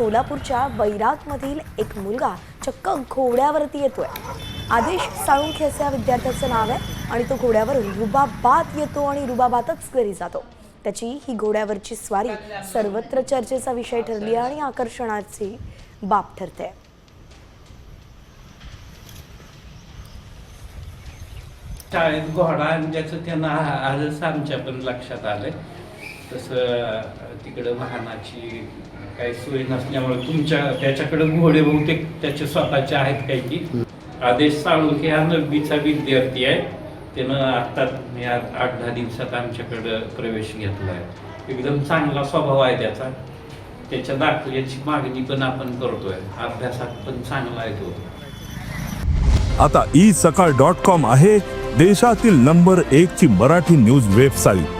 सोलापूरच्या वैरागमधील एक मुलगा चक्क घोड्यावरती येतोय. आदेश साळुंखे असं या विद्यार्थ्याचं नाव आहे आणि तो घोड्यावरून रुबाबात येतो आणि रुबाबातच घरी जातो. त्याची ही घोड्यावरची स्वारी सर्वत्र चर्चेचा विषय ठरली आहे आणि आकर्षणाची बाब ठरते. शाळेत घोडा आणल्याचं त्यांना आजच आमच्या पण लक्षात आलं तसं तिकडं वाहनाची काही सोय नसल्यामुळे तुमच्या त्याच्याकडे घोडे बहुतेक त्याचे स्वतःचे आहेत काही की. आदेश साळुंखे हा नववीचा विद्यार्थी आहे. त्यानं आत्ताच या आठ दहा दिवसात आमच्याकडं प्रवेश घेतला आहे एकदम चांगला स्वभाव आहे त्याचा. त्याच्या दाखल्याची मागणी पण आपण करतोय. अभ्यासात पण चांगला आहे तो. आता ई सकाळ डॉट कॉम आहे देशातील नंबर एक ची मराठी न्यूज वेबसाईट.